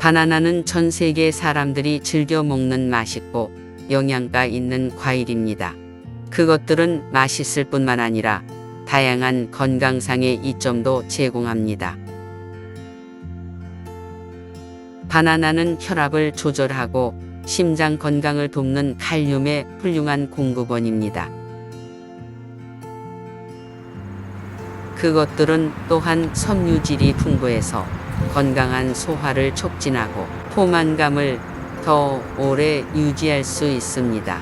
바나나는 전 세계 사람들이 즐겨 먹는 맛있고 영양가 있는 과일입니다. 그것들은 맛있을 뿐만 아니라 다양한 건강상의 이점도 제공합니다. 바나나는 혈압을 조절하고 심장 건강을 돕는 칼륨의 훌륭한 공급원입니다. 그것들은 또한 섬유질이 풍부해서 건강한 소화를 촉진하고 포만감을 더 오래 유지할 수 있습니다.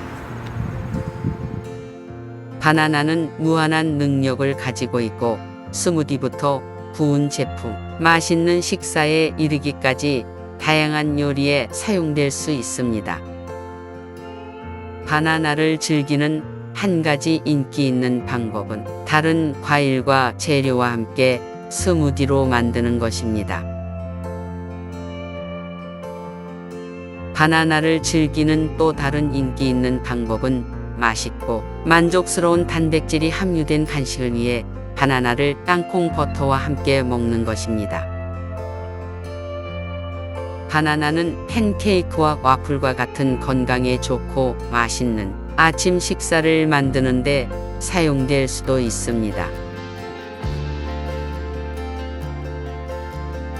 바나나는 무한한 능력을 가지고 있고 스무디부터 구운 제품, 맛있는 식사에 이르기까지 다양한 요리에 사용될 수 있습니다. 바나나를 즐기는 한 가지 인기 있는 방법은 다른 과일과 재료와 함께 스무디로 만드는 것입니다. 바나나를 즐기는 또 다른 인기 있는 방법은 맛있고 만족스러운 단백질이 함유된 간식을 위해 바나나를 땅콩 버터와 함께 먹는 것입니다. 바나나는 팬케이크와 와플과 같은 건강에 좋고 맛있는 아침 식사를 만드는데 사용될 수도 있습니다.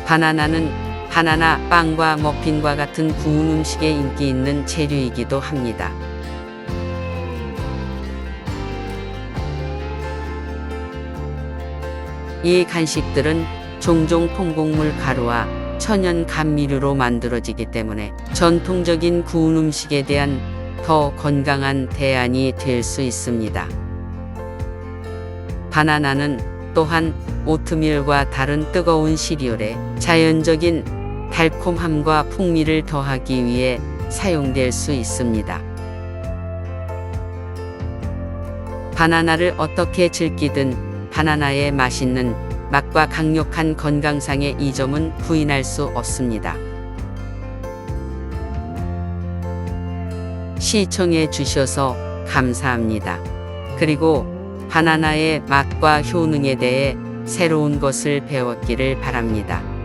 바나나는 바나나 빵과 머핀과 같은 구운 음식에 인기 있는 재료이기도 합니다. 이 간식들은 종종 통곡물 가루와 천연 감미료로 만들어지기 때문에 전통적인 구운 음식에 대한 더 건강한 대안이 될 수 있습니다. 바나나는 또한 오트밀과 다른 뜨거운 시리얼에 자연적인 달콤함과 풍미를 더하기 위해 사용될 수 있습니다. 바나나를 어떻게 즐기든 바나나의 맛있는 맛과 강력한 건강상의 이점은 부인할 수 없습니다. 시청해 주셔서 감사합니다. 그리고 바나나의 맛과 효능에 대해 새로운 것을 배웠기를 바랍니다.